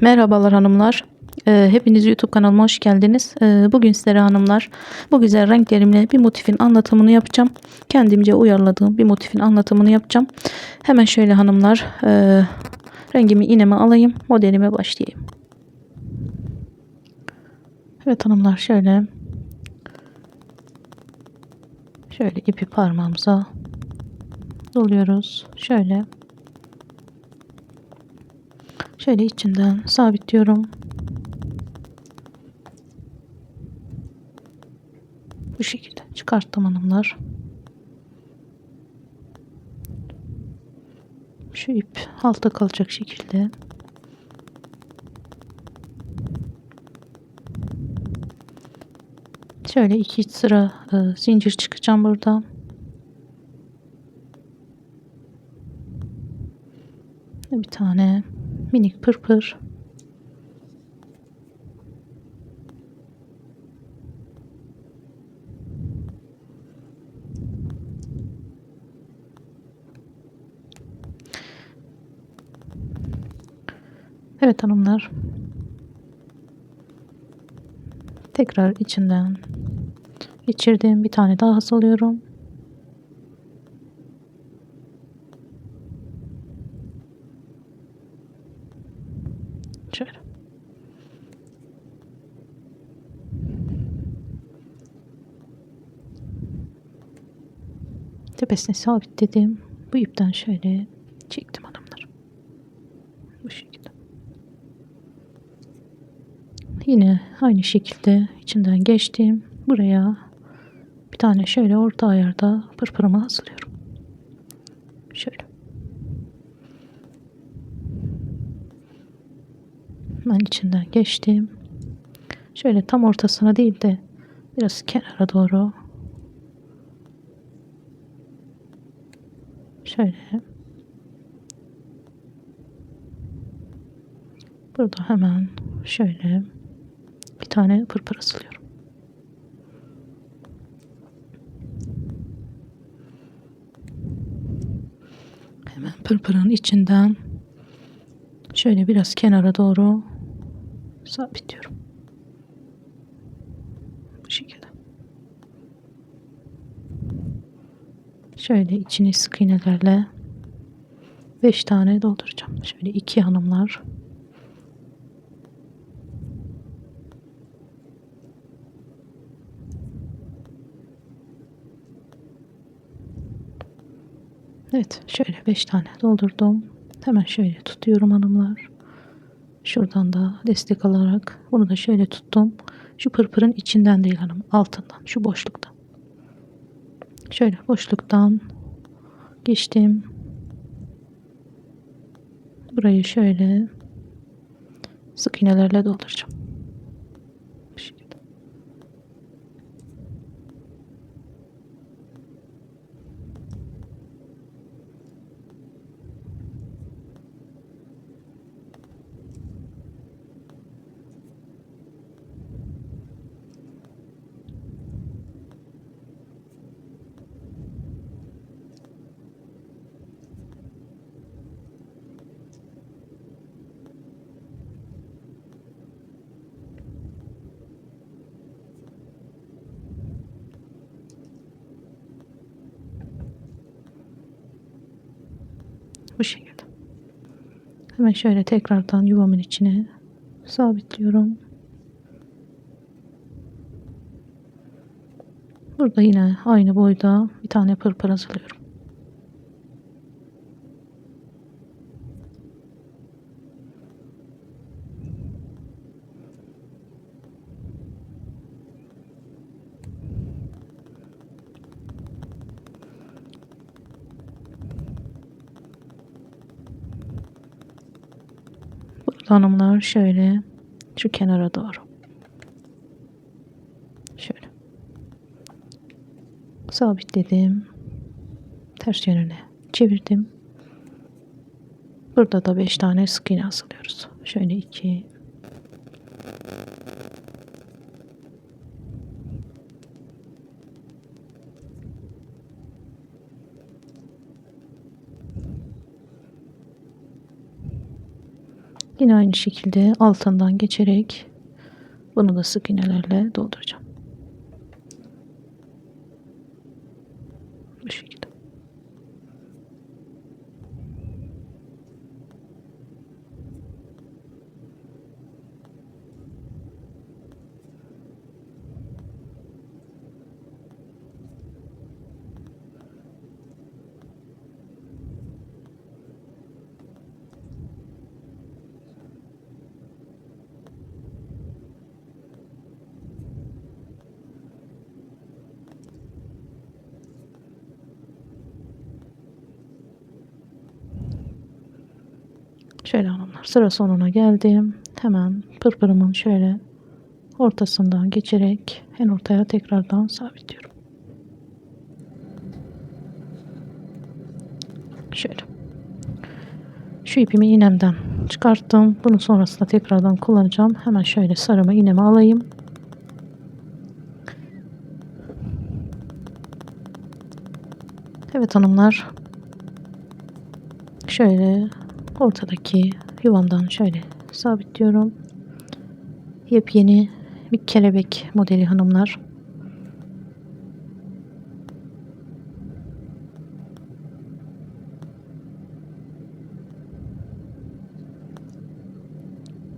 Merhabalar hanımlar. Ee, Hepiniz YouTube kanalıma hoş geldiniz. Ee, Bugün sizlere hanımlar bu güzel renklerimle bir motifin anlatımını yapacağım. Kendimce uyarladığım bir motifin anlatımını yapacağım. Hemen şöyle hanımlar e, rengimi iğneme alayım. Modelime başlayayım. Evet hanımlar şöyle şöyle ipi parmağımıza doluyoruz. Şöyle Şöyle içinden sabitliyorum. Bu şekilde çıkarttım hanımlar. Şu ip altta kalacak şekilde. Şöyle iki sıra e, zincir çıkacağım burada. Bir tane minik pırpır. Evet hanımlar. Tekrar içinden geçirdiğim bir tane daha hazırlıyorum. Şöyle. Tepesine sabitledim. Bu ipten şöyle çektim hanımlar. Bu şekilde. Yine aynı şekilde içinden geçtim. Buraya bir tane şöyle orta ayarda pırpırımı hazırlıyorum. Şöyle. Ben içinden geçtim. Şöyle tam ortasına değil de biraz kenara doğru şöyle burada hemen şöyle bir tane pırpır asılıyorum. Hemen pırpırın içinden şöyle biraz kenara doğru sabitliyorum. Bu şekilde. Şöyle içini sık iğnelerle 5 tane dolduracağım. Şöyle iki hanımlar. Evet şöyle 5 tane doldurdum. Hemen şöyle tutuyorum hanımlar. Şuradan da destek alarak bunu da şöyle tuttum. Şu pırpırın içinden değil hanım altından şu boşluktan. Şöyle boşluktan geçtim. Burayı şöyle sık iğnelerle dolduracağım. Bu şekilde. Bu şekilde. Hemen şöyle tekrardan yuvamın içine sabitliyorum. Burada yine aynı boyda bir tane pırpır hazırlıyorum. Burada hanımlar şöyle şu kenara doğru. Şöyle. Sabitledim. Ters yönüne çevirdim. Burada da 5 tane sık iğne asılıyoruz. Şöyle 2 Yine aynı şekilde altından geçerek bunu da sık iğnelerle dolduracağım. Bu şekilde. Şöyle hanımlar sıra sonuna geldim. Hemen pırpırımın şöyle ortasından geçerek en ortaya tekrardan sabitliyorum. Şöyle. Şu ipimi iğnemden çıkarttım. Bunu sonrasında tekrardan kullanacağım. Hemen şöyle sarımı iğnemi alayım. Evet hanımlar. Şöyle ortadaki yuvamdan şöyle sabitliyorum. Yepyeni bir kelebek modeli hanımlar.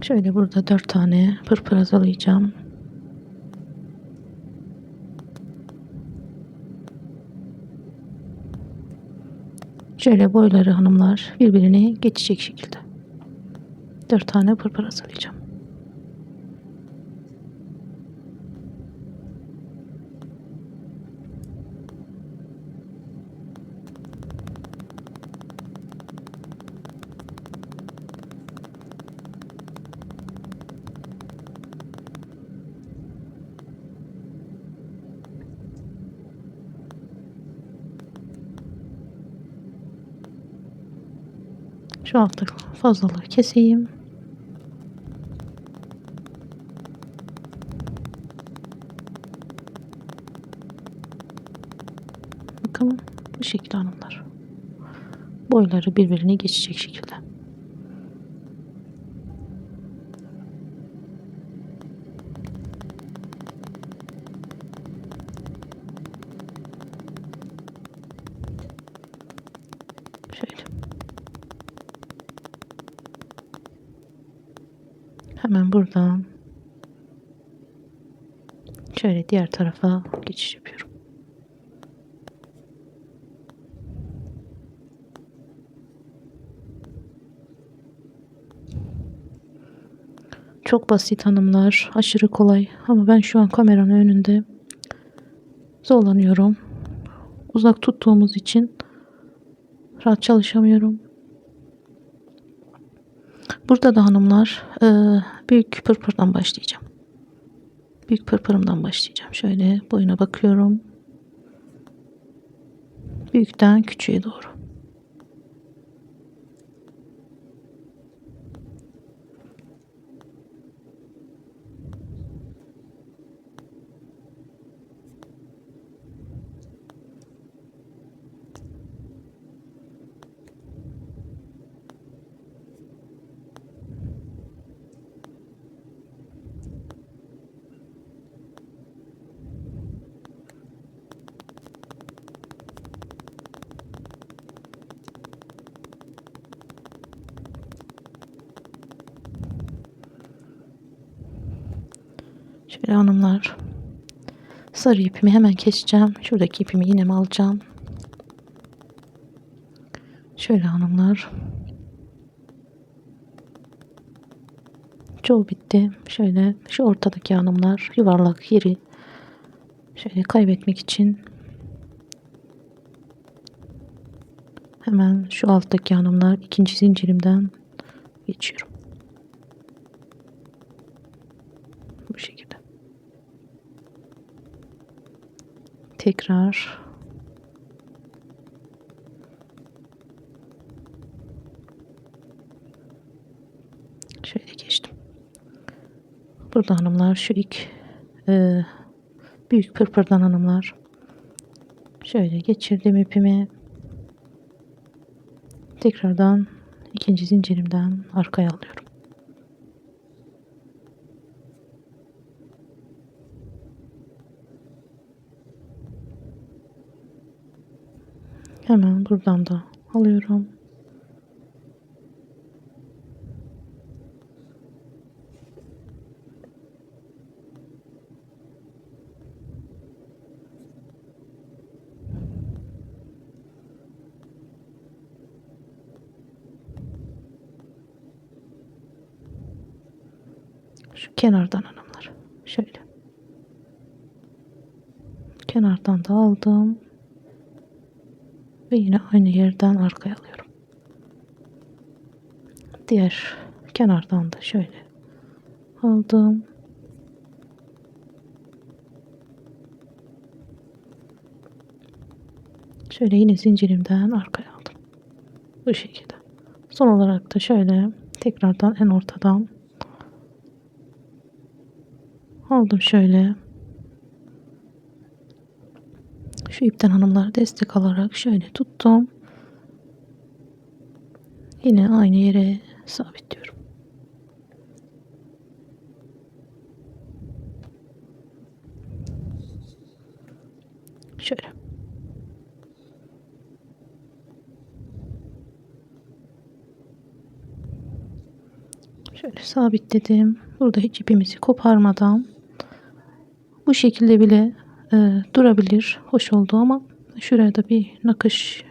Şöyle burada dört tane pırpır azalayacağım. Şöyle boyları hanımlar birbirine geçecek şekilde. Dört tane pırpır hazırlayacağım. Şu altta fazlalığı keseyim. Bakın bu şekilde hanımlar. Boyları birbirine geçecek şekilde. Şöyle. Hemen buradan şöyle diğer tarafa geçiş yapıyorum. Çok basit hanımlar, aşırı kolay ama ben şu an kameranın önünde zorlanıyorum. Uzak tuttuğumuz için rahat çalışamıyorum. Burada da hanımlar büyük pırpırdan başlayacağım. Büyük pırpırımdan başlayacağım. Şöyle boyuna bakıyorum. Büyükten küçüğe doğru. Şöyle hanımlar. Sarı ipimi hemen keseceğim. Şuradaki ipimi yine alacağım. Şöyle hanımlar. Çoğu bitti. Şöyle şu ortadaki hanımlar yuvarlak yeri şöyle kaybetmek için hemen şu alttaki hanımlar ikinci zincirimden geçiyorum. Bu şekilde. Tekrar şöyle geçtim. Burada hanımlar şu ilk e, büyük pırpırdan hanımlar şöyle geçirdim ipimi tekrardan ikinci zincirimden arkaya alıyorum. Hemen buradan da alıyorum. Şu kenardan hanımlar. Şöyle. Kenardan da aldım. Ve yine aynı yerden arkaya alıyorum. Diğer kenardan da şöyle aldım. Şöyle yine zincirimden arkaya aldım. Bu şekilde. Son olarak da şöyle tekrardan en ortadan aldım şöyle. Şu ipten hanımlar destek alarak şöyle tuttum. Yine aynı yere sabitliyorum. Şöyle. Şöyle sabitledim. Burada hiç ipimizi koparmadan bu şekilde bile e, durabilir. Hoş oldu ama şuraya da bir nakış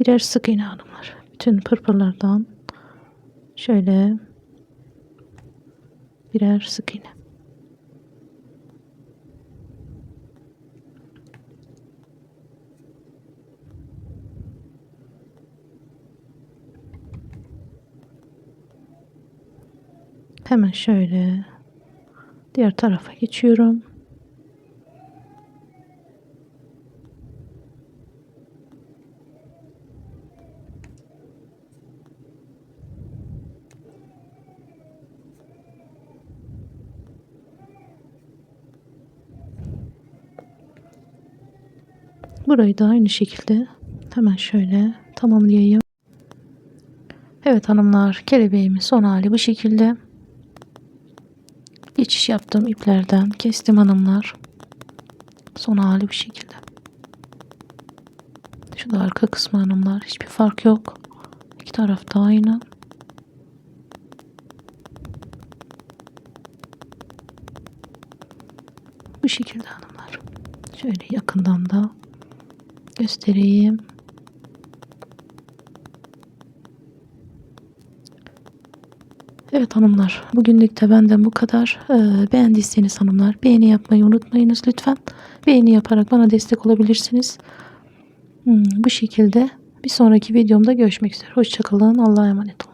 birer sık iğne hanımlar. Bütün pırpırlardan şöyle birer sık iğne. Hemen şöyle diğer tarafa geçiyorum. Burayı da aynı şekilde hemen şöyle tamamlayayım. Evet hanımlar kelebeğimin son hali bu şekilde. Geçiş yaptım iplerden kestim hanımlar. Son hali bu şekilde. Şu da arka kısmı hanımlar. Hiçbir fark yok. İki tarafta aynı. Bu şekilde hanımlar. Şöyle yakından da göstereyim. Evet hanımlar bugünlük de benden bu kadar. Ee, beğendiyseniz hanımlar beğeni yapmayı unutmayınız lütfen. Beğeni yaparak bana destek olabilirsiniz. Hmm, bu şekilde bir sonraki videomda görüşmek üzere. Hoşçakalın. Allah'a emanet olun.